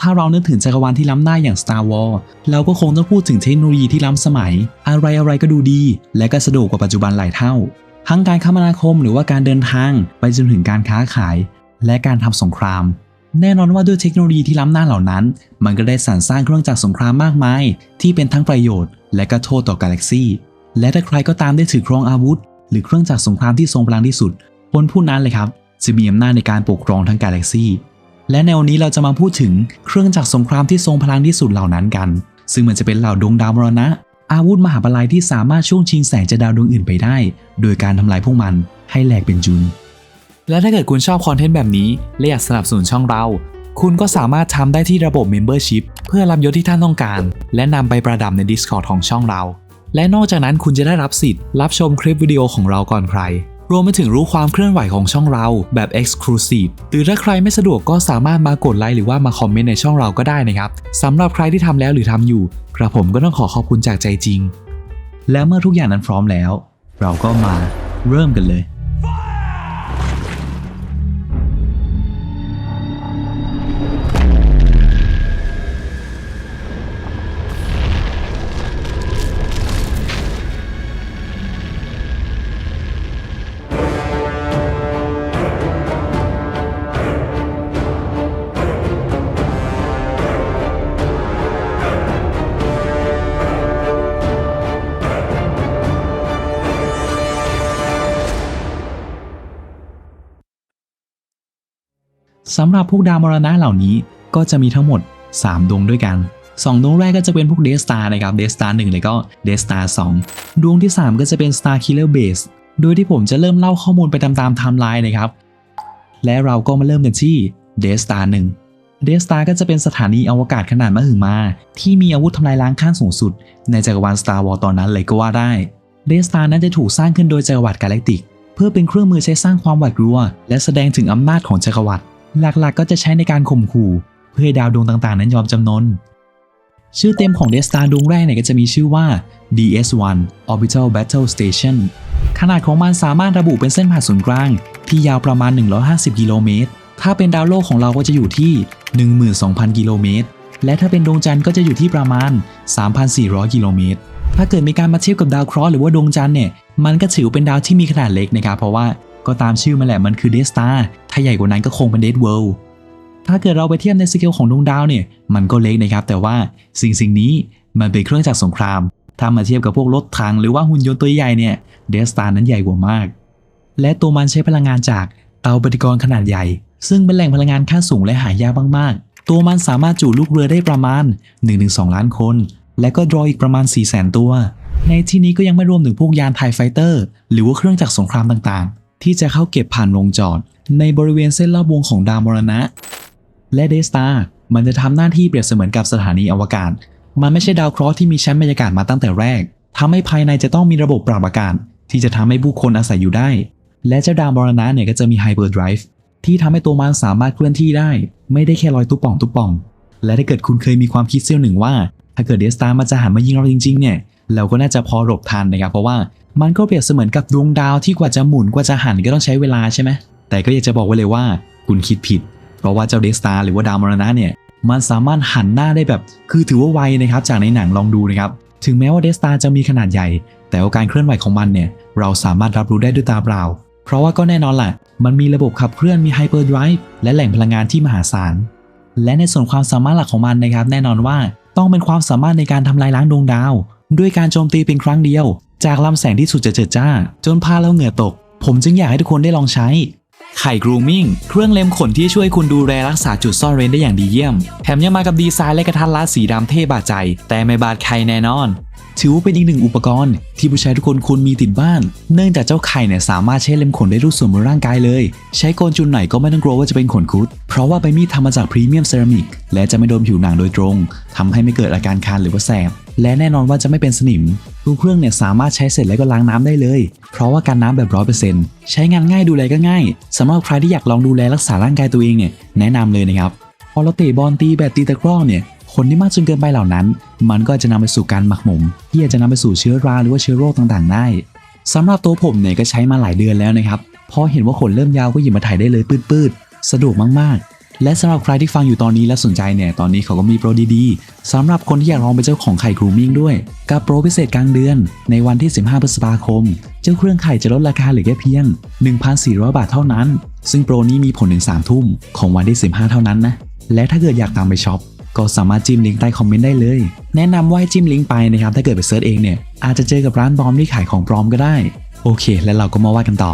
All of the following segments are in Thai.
ถ้าเรานึกถึงจักรวาลที่ล้ำหน้าอย่าง Star Wars เราก็คงต้องพูดถึงเทคโนโลยีที่ล้ำสมัย อะไรอะไรก็ดูดี และก็สะดวกกว่าปัจจุบันหลายเท่า ทั้งการคมนาคมหรือว่าการเดินทาง ไปจนถึงการค้าขาย และการทำสงคราม แน่นอนว่าด้วยเทคโนโลยีที่ล้ำหน้าเหล่านั้น มันก็ได้สรรสร้างเครื่องจักรสงครามมากมาย ที่เป็นทั้งประโยชน์ และก็โทษต่อกาแล็กซีและถ้าใครก็ตามได้ถือครองอาวุธ หรือเครื่องจักรสงครามที่ทรงพลังที่สุดคนผู้นั้นเลยครับจะมีอำนาจในการปกครองทั้งกาแล็กซี และในวันนี้เราจะมาพูดถึงเครื่องจักรสงครามที่ทรงพลังที่สุดเหล่านั้นกัน ซึ่งมันจะเป็นเหล่าดวงดาวมรณะ อาวุธมหาปลัยที่สามารถช่วงชิงแสงจากดาวดวงอื่นไปได้ โดยการทำลายพวกมันให้แหลกเป็นจุน และถ้าเกิดคุณชอบคอนเทนต์แบบนี้และอยากสนับสนุนช่องเรา คุณก็สามารถทำได้ที่ระบบ Membership เพื่อรับยศที่ท่านต้องการ และนำไปประดับใน Discord ของช่องเรา และนอกจากนั้นคุณจะได้รับสิทธิ์รับชมคลิปวิดีโอของเราก่อนใคร รวมไปถึงรู้ความเคลื่อนไหวของช่องเราแบบ Exclusive หรือถ้าใครไม่สะดวกก็สามารถมากดไลค์หรือว่ามาคอมเมนต์ในช่องเราก็ได้นะครับสำหรับใครที่ทำแล้วหรือทำอยู่กระผมก็ต้องขอขอบคุณจากใจจริง และเมื่อทุกอย่างนั้นพร้อมแล้ว เราก็มาเริ่มกันเลย สำหรับพวกดาวมรณะเหล่านี้ก็จะมีทั้งหมด 3 ดวงด้วยกัน 2 ดวงแรกก็จะเป็นพวกเดสตานะครับเดสตา1เลยก็เดสตา2ดวงที่ 3 ก็จะเป็น Star Killer Base โดยที่ผมจะเริ่มเล่าข้อมูลไปตามๆไทม์ไลน์นะครับ และเราก็มาเริ่มกันที่เดสตา1เดสตาก็จะเป็นสถานีอวกาศขนาดมหึมา ที่มีอาวุธทำลายล้างขั้นสูงสุด ในจักรวาล Star Wars ตอนนั้นเลยก็ว่าได้เดสตานั้นจะถูกสร้างขึ้นโดยจักรวรรดิกาแล็กติก เพื่อเป็นเครื่องมือใช้สร้างความหวาดกลัว และแสดงถึงอำนาจของจักรวรรดิ หลักๆ ก็จะใช้ในการข่มขู่เพื่อให้ดาวดวงต่างๆ นั้นยอมจำนน ชื่อเต็มของเดสตาดวงแรกเนี่ยก็จะมีชื่อว่า DS1 Orbital Battle Station ขนาดของมันสามารถระบุเป็นเส้นผ่าศูนย์กลาง ที่ยาวประมาณ 150 กิโลเมตร ถ้าเป็นดาวโลกของเราก็จะอยู่ที่ 12,000 กิโลเมตร และถ้าเป็นดวงจันทร์ก็จะอยู่ที่ประมาณ 3,400 กิโลเมตร ถ้าเกิดมีการมาเทียบกับดาวเคราะห์หรือว่าดวงจันทร์เนี่ย มันก็ถือเป็นดาวที่มีขนาดเล็กนะครับ เพราะว่า ก็ตามชื่อมันแหละมันคือเดสตาถ้าใหญ่กว่านั้นก็คงเป็นเดดเวิลด์ถ้าเกิดเราไปเทียบในสเกลของดวงดาวเนี่ย มันก็เล็กนะครับ แต่ว่าสิ่งสิ่งนี้มันเป็นเครื่องจักรสงคราม ถ้ามาเทียบกับพวกรถถังหรือว่าหุ่นยนต์ตัวใหญ่เนี่ย เดสตานั้นใหญ่กว่ามาก และตัวมันใช้พลังงานจากเตาปฏิกรณ์ขนาดใหญ่ ซึ่งเป็นแหล่งพลังงานขั้นสูงและหายากมากๆ ตัวมันสามารถจุลูกเรือได้ประมาณ 1-2 ล้านคน และก็ดรออีกประมาณ 4 0 0 0 0 0 ตัว ในที่นี้ก็ยังไม่รวมถึงพวกยานไทไฟเตอร์ หรือว่าเครื่องจักรสงครามต่างๆ ที่จะเข้าเก็บผ่านลงจอด ในบริเวณเส้นรอบวงของดาวมรณะ และเดสตามันจะทำหน้าที่เปรียบเสมือนกับสถานีอวกาศ มันไม่ใช่ดาวเคราะห์ที่มีชั้นบรรยากาศมาตั้งแต่แรกทำให้ภายในจะต้องมีระบบปรับอากาศ ที่จะทำให้ผู้คนอาศัยอยู่ได้ และเจ้าดาวมรณะเนี่ยก็จะมีไฮเปอร์ไดรฟ์ที่ทำให้ตัวมันสามารถเคลื่อนที่ได้ ไม่ได้แค่ลอยตุ๊ป่องตุ๊ป่อง และถ้าเกิดคุณเคยมีความคิดเสี้ยวหนึ่งว่า ถ้าเกิดเดสตามันจะหันมายิงเราจริงๆเนี่ยเราก็น่าจะพอหลบทันนะครับเพราะว่า มันก็เปรียบเสมือนกับดวงดาวที่กว่าจะหมุนกว่าจะหันก็ต้องใช้เวลาใช่ไหมแต่ก็อยากจะบอกไว้เลยว่าคุณคิดผิด เพราะว่าเจ้าเดสตาหรือว่าดาวมรณะเนี่ยมันสามารถหันหน้าได้แบบ คือถือว่าไวนะครับจากในหนังลองดูนะครับถึงแม้ว่าเดสตาจะมีขนาดใหญ่ แต่าการเคลื่อนไหวของมันเนี่ยเราสามารถรับรู้ได้ด้วยตาเปล่า เพราะว่าก็แน่นอนแหละมันมีระบบขับเคลื่อนมีไฮเปอร์ไดรฟ์และแหล่งพลังงานที่มหาศาลและในส่วนความสามารถหลักของมันนะครับ แน่นอนว่าต้องเป็นความสามารถในการทำลายล้างดวงดาว ด้วยการโจมตีเป็นครั้งเดียว จากลำแสงที่สุดจะเจิดจ้า จนพาเราเหงื่อตก ผมจึงอยากให้ทุกคนได้ลองใช้ไข่ grooming เครื่องเล็มขนที่ช่วยคุณดูแลรักษาจุดซ่อนเร้นได้อย่างดีเยี่ยม แถมยังมากับดีไซน์และกระทัดรัดสีดำเท่บาดใจ แต่ไม่บาดใครแน่นอน ถือว่าเป็นอีกหนึ่งอุปกรณ์ ที่ผู้ชายทุกคนควรมีติดบ้าน เนื่องจากเจ้าไข่เนี่ยสามารถใช้เล็มขนได้ทุกส่วนบนร่างกายเลย ใช้โกนจุนไหนก็ไม่ต้องกลัวว่าจะเป็นขนคุด เพราะว่าใบมีดทำมาจากพรีเมียมเซรามิกและจะไม่โดนผิวหนังโดยตรงทำให้ไม่เกิดอาการคันหรือว่าแสบ และแน่นอนว่าจะไม่เป็นสนิมทุกเครื่องเนี่ยสามารถใช้เสร็จแล้วก็ล้างน้ำได้เลย เพราะว่าการน้ำแบบร้อยเปอร์เซ็นต์ใช้งานง่ายดูแลก็ง่ายสำหรับใครที่อยากลองดูแลรักษาร่างกายตัวเองเนี่ยแนะนำเลยนะครับพอเราเตะบอลตีแบดตีตะกร้อเนี่ยคนที่มากจนเกินไปเหล่านั้น มันก็จะนำไปสู่การหมักหมมที่อาจจะนำไปสู่เชื้อราหรือว่าเชื้อโรคต่างๆ ได้สำหรับตัวผมเนี่ยก็ใช้มาหลายเดือนแล้วนะครับพอเห็นว่าขนเริ่มยาวก็หยิบมาถ่ายได้เลยปืดๆสะดวกมากๆ และสำหรับใครที่ฟังอยู่ตอนนี้และสนใจเนี่ย ตอนนี้เขาก็มีโปรดีๆสำหรับคนที่อยากลองเป็นเจ้าของไข่กรูมิ่งด้วย กับโปรพิเศษกลางเดือน ในวันที่ 15 พฤษภาคม เจ้าเครื่องไข่จะลดราคาเหลือแค่เพียง 1,400 บาทเท่านั้น ซึ่งโปรนี้มีผลถึง 3 ทุ่มของวันที่ 15 เท่านั้นนะ และถ้าเกิดอยากตามไปช็อปก็สามารถจิ้มลิงก์ใต้คอมเมนต์ได้เลย แนะนำว่าให้จิ้มลิงก์ไปนะครับ ถ้าเกิดไปเซิร์ชเองเนี่ย อาจจะเจอกับร้านปลอมที่ขายของปลอมก็ได้ โอเค แล้วเราก็มาว่ากันต่อ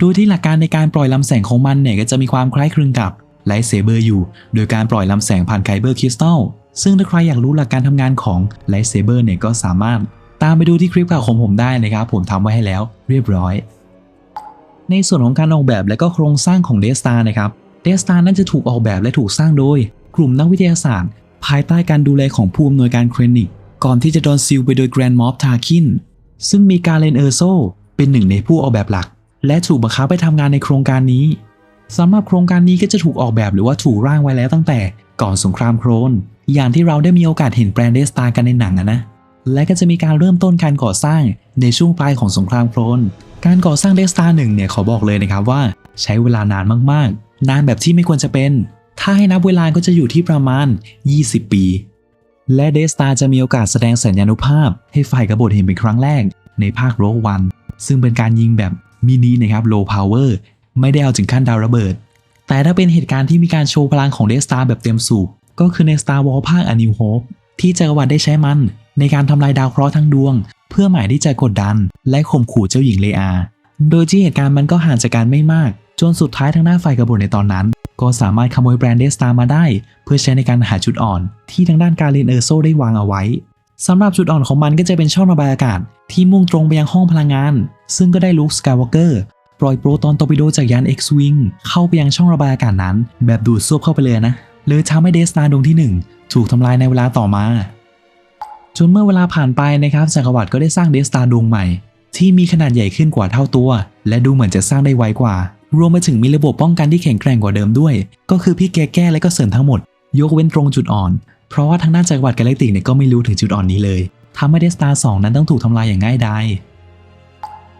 ดยที่หลักการในการปล่อยลำแสงของมันเนี่ยก็จะมีความคล้ายคลึงกับ ไลท์เซเบอร์อยู่ โดยการปล่อยลำแสงผ่านไคเบอร์คริสตัลซึ่งถ้าใครอยากรู้หลักการทำงานของไลท์เซเบอร์เนี่ยก็สามารถตามไปดูที่คลิปเก่าของผมได้นะครับ ผมทำไว้ให้แล้วเรียบร้อย ในส่วนของการออกแบบและก็โครงสร้างของเดสตานะครับเดสตานั้นจะถูกออกแบบและถูกสร้างโดย กลุ่มนักวิทยาศาสตร์ ภายใต้การดูแลของผู้อำนวยการเครนิก ก่อนที่จะโดนซิลไปโดยแกรนด์มอฟทาคินซึ่งมีการเลนเออร์โซเป็นหนึ่งในผู้ออกแบบหลัก และถูกบังคับไปทำงานในโครงการนี้ สำหรับโครงการนี้ก็จะถูกออกแบบหรือว่าถูกร่างไว้แล้วตั้งแต่ก่อนสงครามโครน อย่างที่เราได้มีโอกาสเห็นแบรนด์เดสตากันในหนังอะนะ และก็จะมีการเริ่มต้นการก่อสร้างในช่วงปลายของสงครามโครน การก่อสร้างเดสตาหนึ่งเนี่ยขอบอกเลยนะครับว่า ใช้เวลานานมากๆ นานแบบที่ไม่ควรจะเป็น ถ้าให้นับเวลาก็จะอยู่ที่ประมาณ 20 ปี และเดสตาจะมีโอกาสแสดงสัญญานุภาพ ให้ฝ่ายกบฏเห็นเป็นครั้งแรก ในภาคโรวันซึ่งเป็นการยิงแบบมินินะครับ low power ไม่ได้เอาถึงขั้นดาวระเบิด แต่ถ้าเป็นเหตุการณ์ที่มีการโชว์พลังของเดสตาร์แบบเต็มสูบก็คือใน Star Wars ภาค A New Hope ที่จักรวรรดิได้ใช้มันในการทำลายดาวเคราะห์ทั้งดวง เพื่อหมายที่จะกดดัน และข่มขู่เจ้าหญิงเลอา โดยที่เหตุการณ์มันก็ห่างจากการไม่มาก จนสุดท้ายทางหน้าฝ่ายกบฏในตอนนั้น ก็สามารถขโมยแบรนด์เดสตามาได้ เพื่อใช้ในการหาจุดอ่อน ที่ทางด้านการเรนเออร์โซได้วางเอาไว้สำหรับจุดอ่อนของมันก็จะเป็นช่องระบายอากาศที่มุ่งตรงไปยังห้องพลังงาน ซึ่งก็ได้ลุคสกายวอล์กเกอร์ ปล่อยโปรตอนตอร์ปิโดจากยาน X-Wing เข้าไปยังช่องระบายอากาศนั้น แบบดูดซวบเข้าไปเลยนะเลยทำให้เดสตาดวงที่ 1 ถูกทำลายในเวลาต่อมา จนเมื่อเวลาผ่านไปนะครับจักรวรรดิก็ได้สร้างเดสตาดวงใหม่ ที่มีขนาดใหญ่ขึ้นกว่าเท่าตัว และดูเหมือนจะสร้างได้ไวกว่า รวมไปถึงมีระบบป้องกันที่แข็งแกร่งกว่าเดิมด้วย ก็คือพี่แกแก้และก็เสริมทั้งหมด ยกเว้นตรงจุดอ่อน เพราะว่าทางด้านจักรวรรดิกาแล็กติกเนี่ยก็ไม่รู้ถึงจุดอ่อนนี้เลยทำให้เดสตา2นั้นต้องถูกทำลายอย่างง่ายดาย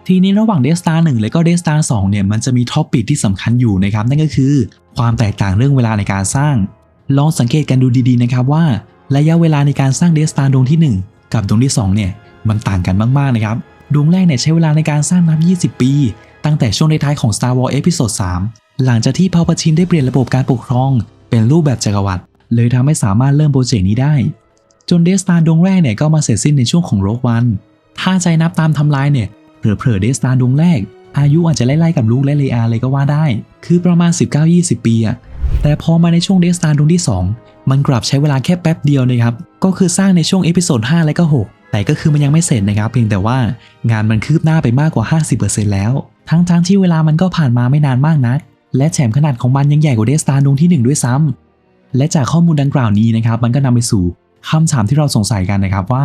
ทีนี้ระหว่างเดสตา1และก็เดสตา2เนี่ยมันจะมีท็อปปิกที่สำคัญอยู่นะครับนั่นก็คือ ความแตกต่างเรื่องเวลาในการสร้าง ลองสังเกตกันดูดีๆนะครับว่า ระยะเวลาในการสร้างเดสตาดวงที่ 1 กับดวงที่2เนี่ยมันต่างกันมากๆนะครับดวงแรกเนี่ยใช้เวลาในการสร้างนับ 20 ปี ตั้งแต่ช่วงท้ายของ Star Wars Episode 3 หลังจากที่พาปาชินได้เปลี่ยนระบบการปกครอง เป็นรูปแบบจักรวรรดิเลยทำให้สามารถเริ่มโปรเจกต์นี้ได้ จนเดสตาดวงแรกเนี่ยก็มาเสร็จสิ้นในช่วงของโรกวัน ถ้าใจนับตามทำลายเนี่ย เผลอๆเดสตาดวงแรก อายุอาจจะไล่ๆกับลูกและเลอาเลยก็ว่าได้ คือประมาณ 19-20 ปีอะแต่พอมาในช่วงเดสตาดวงที่ 2 มันกลับใช้เวลาแค่แป๊บเดียวนะครับ ก็คือสร้างในช่วงเอพิโซด5และก็ 6 แต่ก็คือมันยังไม่เสร็จนะครับ เพียงแต่ว่างานมันคืบหน้าไปมากกว่า 50%แล้ว ทั้งๆที่เวลามันก็ผ่านมาไม่นานมากนัก และแถมขนาดของมันยังใหญ่กว่าเดสตาดวงที่ 1 ด้วยซ้ำและจากข้อมูลดังกล่าวนี้นะครับ มันก็นำไปสู่คำถามที่เราสงสัยกันนะครับว่า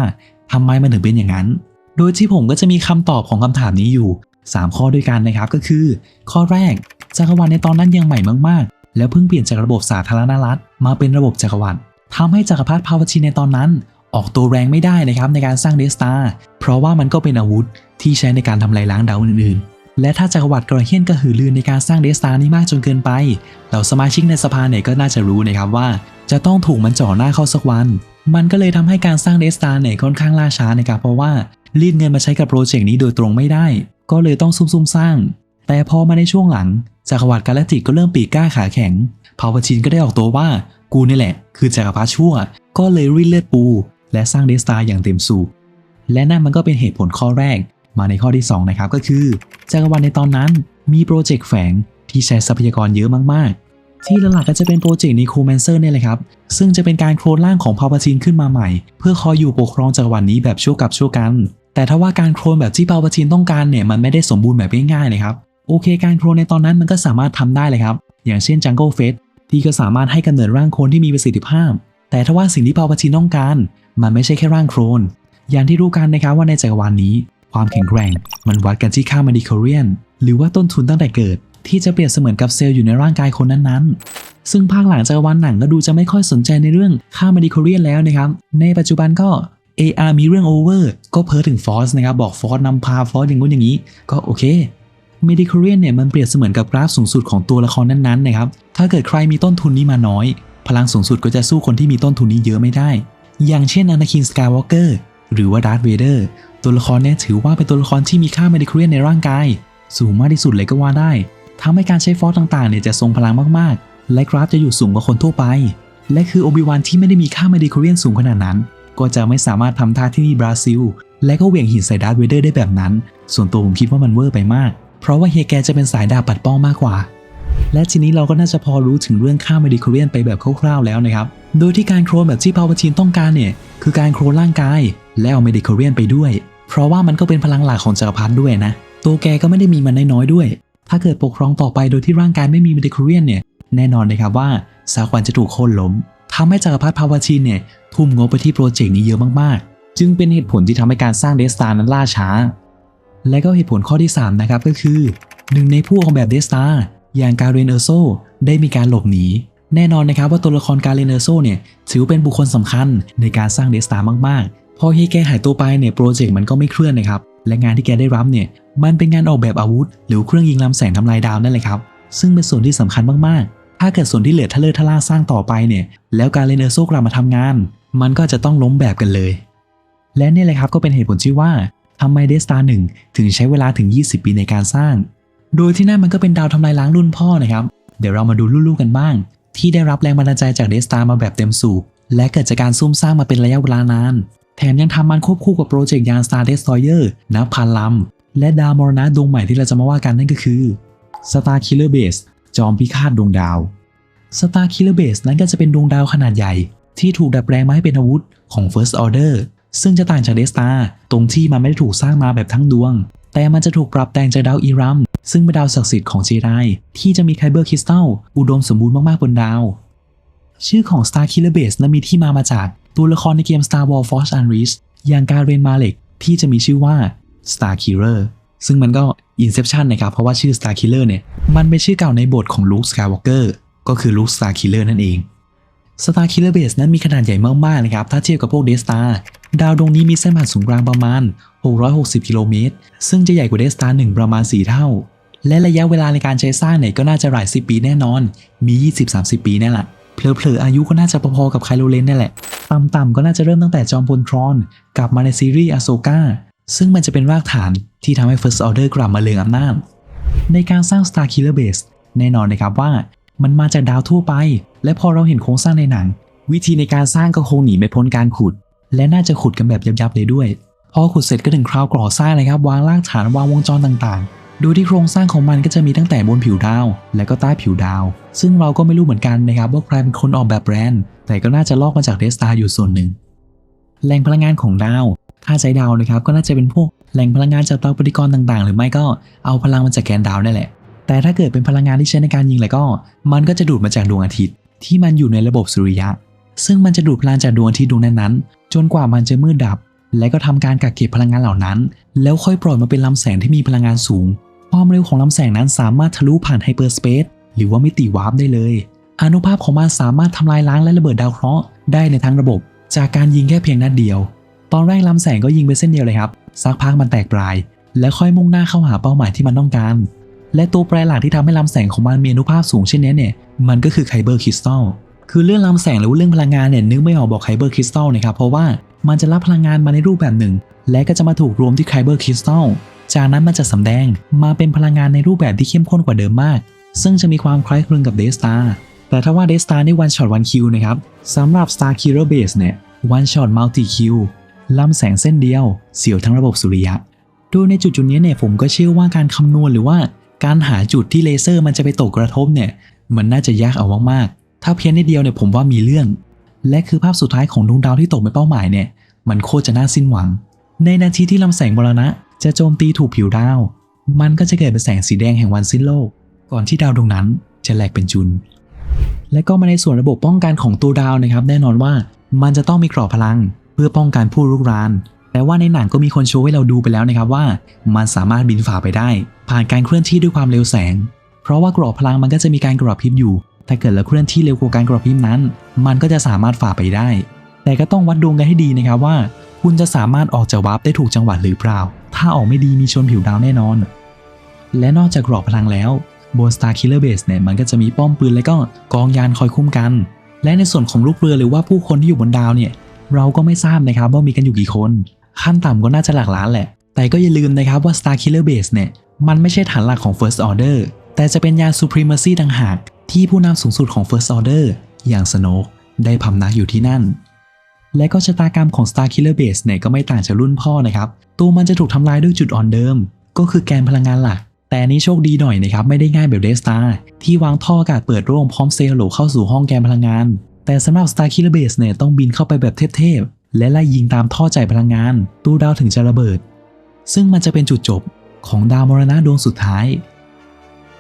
ทำไมมันถึงเป็นอย่างนั้น โดยที่ผมก็จะมีคำตอบของคำถามนี้อยู่ 3 ข้อด้วยกันนะครับก็คือ ข้อแรกจักรวรรดิในตอนนั้นยังใหม่มากๆ แล้วเพิ่งเปลี่ยนจากระบบสาธารณรัฐ มาเป็นระบบจักรวรรดิทำให้จักรพรรดิพาวชินในตอนนั้น ออกตัวแรงไม่ได้นะครับในการสร้างเดสตาเพราะว่ามันก็เป็นอาวุธที่ใช้ในการทำลายล้างดาวอื่นๆ และถ้าจักรวรรดิกระเฮียนกระหือรือในการสร้างเดสตานี้มากจนเกินไป เหล่าสมาชิกในสภาเนี่ยก็น่าจะรู้นะครับว่า จะต้องถูกมันจ่อหน้าเข้าสักวัน มันก็เลยทำให้การสร้างเดสตาเนี่ยค่อนข้างล่าช้านะครับเพราะว่ารีดเงินมาใช้กับโปรเจกต์นี้โดยตรงไม่ได้ ก็เลยต้องซุ่มๆสร้าง แต่พอมาในช่วงหลังจักรวรรดิกาแล็กติกก็เริ่มปีกก้าขาแข็งพาวชินก็ได้ออกตัวว่ากูนี่แหละ คือจักรพรรดิชั่ว ก็เลยรีดเลือดปู และสร้างเดสตาอย่างเต็มสูบและนั่นมันก็เป็นเหตุผลข้อแรก มาในข้อที่ 2 นะครับก็คือจักรวรรดิในตอนนั้นมีโปรเจกต์แฝงที่ใช้ทรัพยากรเยอะมาก ที่หลักๆก็จะเป็นโปรเจกต์นิโครแมนเซอร์เนี่ยแหละครับ ซึ่งจะเป็นการโคลนร่างของพาวปาชินขึ้นมาใหม่ เพื่อคอยอยู่ปกครองจักรวรรดินี้แบบชั่วกับชั่วกัน แต่ถ้าว่าการโคลนแบบที่พาวปาชินต้องการเนี่ยมันไม่ได้สมบูรณ์แบบง่ายๆนะครับโอเค การโคลนในตอนนั้นมันก็สามารถทำได้เลยครับ อย่างเช่นจังเกิลเฟสที่ก็สามารถให้กำเนิดร่างโคลนที่มีประสิทธิภาพ แต่ถ้าว่าสิ่งที่พาวปาชินต้องการ มันไม่ใช่แค่ร่างโคลนอย่างที่รู้กันนะครับว่าในจักรวาลนี้ ความแข็งแกร่ง มันวัดกันที่ค่ามาดิคอเรียนหรือว่าต้นทุนตั้งแต่เกิด ที่จะเปรียบเสมือนกับเซลล์อยู่ในร่างกายคนนั้นๆ ซึ่งภาคหลังจักวาลหนังก็ดูจะไม่ค่อยสนใจในเรื่องค่ามาดิคอเรียนแล้วนะครับ ในปัจจุบันก็ AR มีเรื่องโอเวอร์ก็เพ้อถึงฟอสนะครับ บอกฟอสนำพาฟอสอย่างงู้นอย่างนี้ ก็โอเคเมดิค r เรียนเนี่ยมันเปรียบเสมือนกับกราฟสูงสุดของตัวละครนั้นๆนะครับ ถ้าเกิดใครมีต้นทุนนี้มาน้อย พลังสูงสุดก็จะสู้คนที่มีต้นทุนนี้เยอะไม่ได้ อย่างเช่นอนาคินสกายวอล์กเกอร์หรือว่าดาร์ธเวเดอร์ตัวละครเนี่ยถือว่าเป็นตัวละครที่มีค่าเมดิคเรียนในร่างกาย สูงมากที่สุดเลยก็ว่าได้ ทำให้การใช้ฟอสต่างๆเนี่ยจะทรงพลังมากๆ และกราฟจะอยู่สูงกว่าคนทั่วไป และคือโอบิวันที่ไม่ได้มีค่าเมดิค r เรียนสูงขนาดนั้น ก็จะไม่สามารถทำท่าที่นี่บราซิล และก็เหวี่ยงหินใส่ดาร์ธเวเดอร์ได้แบบนั้น ส่วนตัวผมคิดว่ามันเวอร์ไปมาก เพราะว่าเฮียแกจะเป็นสายดาบปัดป้องมากกว่า และทีนี้เราก็น่าจะพอรู้ถึงเรื่องค่าเมดิค r เรียนไปแบบคร่าวๆแล้วนะครับ โดยที่การโครนแบบที่พาวเวอร์ทีนต้องการเนี่ยคือการโครนร่างกาย และเอาเมดิค r เรียนไปด้วย เพราะว่ามันก็เป็นพลังหลักของจักรพรรดิด้วยนะ ตัวแกก็ไม่ได้มีมันน้อยๆด้วย ถ้าเกิดปกครองต่อไปโดยที่ร่างกายไม่มีเมดิค r เรียนเนี่ยแน่นอนนะครับว่าสักวันจะถูกโค่นล้มทำให้จักรพรรดิพาวเวอร์ทีนเนี่ยทุ่มงบไปที่โปรเจกต์นี้เยอะมากๆ จึงเป็นเหตุผลที่ทำให้การสร้างเดสตานั้นล่าช้า และก็เหตุผลข้อที่ 3 นะครับก็คือ หนึ่งในผู้ออกแบบเดสตาอย่างการเรนเออร์โซได้มีการหลบหนี แน่นอนนะครับว่าตัวละครการเรนเออร์โซเนี่ยถือเป็นบุคคลสำคัญในการสร้างเดสตามากๆ พอเฮแกหายตัวไปเนี่ยโปรเจกต์มันก็ไม่เคลื่อนนะครับ และงานที่แกได้รับเนี่ยมันเป็นงานออกแบบอาวุธ หรือเครื่องยิงลำแสงทำลายดาวนั่นแหละครับ ซึ่งเป็นส่วนที่สำคัญมากๆ ถ้าเกิดส่วนที่เหลือทะเลอทะล่าสร้างต่อไปเนี่ยแล้วการเรนเออร์โซกลับมาทำงาน มันก็จะต้องล้มแบบกันเลย และนี่แหละครับก็เป็นเหตุผลที่ว่าทำไมเดสตาร์หนึ่งถึงใช้เวลาถึง 20 ปีในการสร้าง โดยที่นั่นมันก็เป็นดาวทำลายล้างรุ่นพ่อนะครับ เดี๋ยวเรามาดูลูกๆกันบ้าง ที่ได้รับแรงบันดาลใจจากเดสตาร์มาแบบเต็มสูบและเกิดจากการซุ่มสร้างมาเป็นระยะเวลานาน แถมยังทำมันควบคู่กับโปรเจกต์ยาน Star Destroyer นับพันลำ และดาวมรณะดวงใหม่ที่เราจะมาว่ากันนั่นก็คือ Star Killer Base จอมพิฆาตดวงดาว Star Killer Base นั้นก็จะเป็นดวงดาวขนาดใหญ่ ที่ถูกดัดแปลงมาให้เป็นอาวุธของ First Order ซึ่งจะต่างจากเดสตาตรงที่มันไม่ได้ถูกสร้างมาแบบทั้งดวง แต่มันจะถูกปรับแต่งจากดาวอีรัม ซึ่งเป็นดาวศักดิ์สิทธิ์ของเจไดที่จะมีไคเบอร์คริสตัลอุดมสมบูรณ์มากๆบนดาว ชื่อของ Star Killer Base นั้นมีที่มามาจาก ตัวละครในเกม Star Wars Force Unleashed อย่างการเรนมาเล็กที่จะมีชื่อว่า Star Killer ซึ่งมันก็ Inception นะครับ เพราะว่าชื่อ Star Killer เนี่ย มันเป็นชื่อเก่าในบทของ Luke Skywalker ก็คือ Luke Star Killer นั่นเอง Star Killer Base นั้นมีขนาดใหญ่มาก ๆ นะครับ ถ้าเทียบกับพวก Death Star ดาวดวงนี้มีเส้นผ่านศูนย์กลางประมาณ 660 กิโลเมตร ซึ่งจะใหญ่กว่า Death Star 1 ประมาณ 4 เท่า และระยะเวลาในการใช้สร้างเนี่ยก็น่าจะหลาย10ปีแน่นอน มี 20-30 ปีแน่แหละ เผลอๆ อายุก็น่าจะพอๆกับไคโลเลนนี่แหละ ต่ำๆก็น่าจะเริ่มตั้งแต่จอมพลทรอน กลับมาในซีรีส์อโซกาซึ่งมันจะเป็นรากฐานที่ทำให้ First Order กลับมาเลืองอำนาจ ในการสร้าง Star Killer Base แน่นอนนะครับว่า มันมาจากดาวทั่วไป และพอเราเห็นโครงสร้างในหนัง วิธีในการสร้างก็คงหนีไม่พ้นการขุด และน่าจะขุดกันแบบยับๆเลยด้วย พอขุดเสร็จก็ถึงคราวก่อสร้างเลยครับวางรากฐานวางวงจรต่างๆ โดยที่โครงสร้างของมันก็จะมีตั้งแต่บนผิวดาว และก็ใต้ผิวดาว ซึ่งเราก็ไม่รู้เหมือนกันนะครับว่าใครเป็นคนออกแบบแบรนด์ แต่ก็น่าจะลอกมาจากเดสตาอยู่ส่วนหนึ่ง แหล่งพลังงานของดาว ถ้าใช้ดาวนะครับก็น่าจะเป็นพวกแหล่งพลังงานจากเตาปฏิกรณ์ต่างๆ หรือไม่ก็เอาพลังมาจากแกนดาวนั่นแหละ แต่ถ้าเกิดเป็นพลังงานที่ใช้ในการยิงแล้วก็ มันก็จะดูดมาจากดวงอาทิตย์ ที่มันอยู่ในระบบสุริยะ ซึ่งมันจะดูดพลังจากดวงอาทิตย์ดวงนั้นๆจนกว่ามันจะมืดดับ และก็ทำการกักเก็บพลังงานเหล่านั้น แล้วค่อยปล่อยมาเป็นลำแสงที่มีพลังงานสูง ความเร็วของลำแสงนั้นสามารถทะลุผ่านไฮเปอร์สเปซหรือว่ามิติวาร์ปได้เลยอนุภาพของมันสามารถทำลายล้างและระเบิดดาวเคราะห์ได้ในทั้งระบบ จากการยิงแค่เพียงนัดเดียว ตอนแรกลำแสงก็ยิงไปเส้นเดียวเลยครับสักพักมันแตกปลาย แล้วค่อยมุ่งหน้าเข้าหาเป้าหมายที่มันต้องการ และตัวแปรหลักที่ทำให้ลำแสงของมันมีอนุภาพสูงเช่นนี้เนี่ยมันก็คือไคเบอร์คริสตัลคือเรื่องลำแสงหรือเรื่องพลังงานเนี่ยนึกไม่ออกบอกไคเบอร์คริสตัลนะครับเพราะว่ามันจะรับพลังงานมาในรูปแบบหนึ่ง และก็จะมาถูกรวมที่ไคเบอร์คริสตัล จากนั้นมันจะสำแดงมาเป็นพลังงานในรูปแบบที่เข้มข้นกว่าเดิมมาก ซึ่งจะมีความคล้ายคลึงกับเดสตาแต่ถ้าว่าเดสตานี่วันช็อตวันคิวนะครับสำหรับ Star Killer Base เนี่ยวันช็อตมัลติคิวลำแสงเส้นเดียว เสียวทั้งระบบสุริยะโดยในจุดจุดนี้เนี่ยผมก็เชื่อว่าการคำนวณหรือว่าการหาจุดที่เลเซอร์มันจะไปตกกระทบเนี่ย มันน่าจะยากเอามากๆ ถ้าเพี้ยนนิดเดียวเนี่ยผมว่ามีเรื่อง และคือภาพสุดท้ายของดวงดาวที่ตกไปเป้าหมายเนี่ย มันโคตรจะน่าสิ้นหวัง ในนาทีที่ลำแสงมรณะ จะโจมตีถูกผิวดาว มันก็จะเกิดเป็นแสงสีแดงแห่งวันสิ้นโลก ก่อนที่ดาวดวงนั้นจะแหลกเป็นจุน และก็มาในส่วนระบบป้องกันของตัวดาวนะครับ แน่นอนว่ามันจะต้องมีกรอบพลัง เพื่อป้องกันผู้รุกราน แต่ว่าในหนังก็มีคนโชว์ให้เราดูไปแล้วนะครับว่า มันสามารถบินฝ่าไปได้ ผ่านการเคลื่อนที่ด้วยความเร็วแสง เพราะว่ากรอบพลังมันก็จะมีการกระพริบอยู่ ถ้าเกิดเราเคลื่อนที่เร็วกว่าการกระพริบนั้น มันก็จะสามารถฝ่าไปได้ แต่ก็ต้องวัดดวงกันให้ดีนะครับว่า คุณจะสามารถออกจากวาร์ปได้ถูกจังหวะหรือเปล่า ถ้าออกไม่ดีมีชนผิวดาวแน่นอน และนอกจากกรอบพลังแล้วบน Star Killer Base เนี่ยมันก็จะมีป้อมปืนและก็กองยานคอยคุ้มกัน และในส่วนของลูกเรือหรือว่าผู้คนที่อยู่บนดาวเนี่ยเราก็ไม่ทราบนะครับว่ามีกันอยู่กี่คน ขั้นต่ำก็น่าจะหลักล้านแหละ แต่ก็อย่าลืมนะครับว่า Star Killer Base เนี่ยมันไม่ใช่ฐานหลักของ First Order แต่จะเป็นยาน Supremacy ต่างหาก ที่ผู้นำสูงสุดของ First Order อย่าง Snoke ได้พำนักอยู่ที่นั่น และก็ชะตากรรมของ Star Killer Base เนี่ยก็ไม่ต่างจากรุ่นพ่อนะครับ ตัวมันจะถูกทำลายด้วยจุดอ่อนเดิม ก็คือแกนพลังงานหลัก แต่นี้โชคดีหน่อยนะครับ ไม่ได้ง่ายแบบ Death Star ที่วางท่ออากาศเปิดโล่งพร้อมเซลล์โหลเข้าสู่ห้องแกนพลังงาน แต่สำหรับ Star Killer Base เนี่ยต้องบินเข้าไปแบบเทพๆและไล่ยิงตามท่อจ่ายพลังงาน ตู้ดาวถึงจะระเบิด ซึ่งมันจะเป็นจุดจบของดาวมรณะดวงสุดท้าย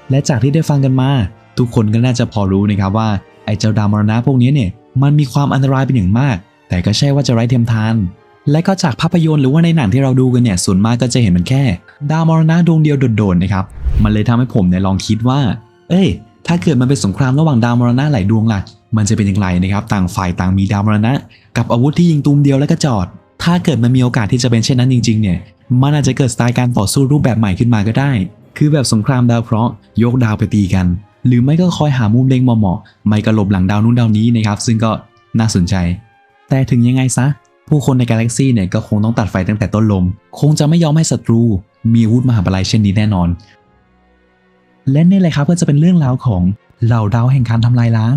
และจากที่ได้ฟังกันมา ทุกคนก็น่าจะพอรู้นะครับว่าไอ้เจ้าดาวมรณะพวกนี้เนี่ยมันมีความอันตรายเป็นอย่างมาก แต่ก็ใช่ว่าจะไร้เทียมทาน และก็จากภาพยนตร์หรือว่าในหนังที่เราดูกันเนี่ยส่วนมากก็จะเห็นมันแค่ ดาวมรณะดวงเดียวโดดๆนะครับ มันเลยทำให้ผมเนี่ยลองคิดว่า เอ้ย ถ้าเกิดมันเป็นสงครามระหว่างดาวมรณะหลายดวงล่ะ มันจะเป็นอย่างไรนะครับ ต่างฝ่ายต่างมีดาวมรณะ กับอาวุธที่ยิงตูมเดียวแล้วก็จอด ถ้าเกิดมันมีโอกาสที่จะเป็นเช่นนั้นจริงๆเนี่ย มันอาจจะเกิดสไตล์การต่อสู้รูปแบบใหม่ขึ้นมาก็ได้ คือแบบสงครามดาวเคราะห์ยกดาวไปตีกัน หรือไม่ก็คอยหามุมเล็งเหมาะๆไม่กระหลบหลังดาวนู้นดาวนี้นะครับ ซึ่งก็น่าสนใจ แต่ถึงยังไงซะ ผู้คนในกาแล็กซี่เนี่ยก็คงต้องตัดไฟตั้งแต่ต้นลม คงจะไม่ยอมให้ศัตรู มีอาวุธมหาปลัยเช่นนี้แน่นอน และนี่เลยครับก็จะเป็นเรื่องราวของเหล่าดาวแห่งการทำลายล้าง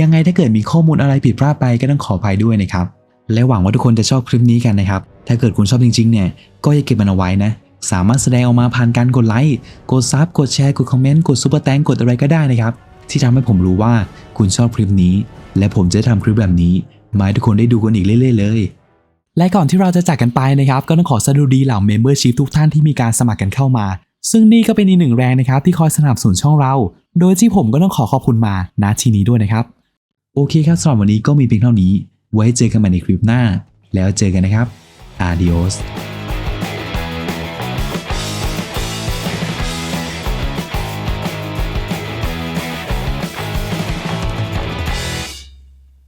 ยังไงถ้าเกิดมีข้อมูลอะไรผิดพลาดไปก็ต้องขออภัยด้วยนะครับ และหวังว่าทุกคนจะชอบคลิปนี้กันนะครับ ถ้าเกิดคุณชอบจริงๆเนี่ยก็อย่าเก็บมันเอาไว้นะสามารถแสดงออกมาผ่านการกดไลค์ กดซับ กดแชร์ กดคอมเมนต์ กดซูเปอร์แตงกดอะไรก็ได้นะครับ ที่ทำให้ผมรู้ว่าคุณชอบคลิปนี้ และผมจะทำคลิปแบบนี้ มาให้ทุกคนได้ดูกันอีกเรื่อยๆเลยและก่อนที่เราจะจากกันไปนะครับ ก็ต้องขอสะดุดีเหล่า Membership ทุกท่านที่มีการสมัครกันเข้ามา ซึ่งนี่ก็เป็นอีกหนึ่งแรงนะครับ ที่คอยสนับสนุนช่องเรา โดยที่ผมก็ต้องขอขอบคุณมาณที่นี้ด้วยนะครับ โอเคครับสำหรับวันนี้ก็มีเพียงเท่านี้ ไว้เจอกันใหม่ในคลิปหน้า แล้วเจอกันนะครับ Adios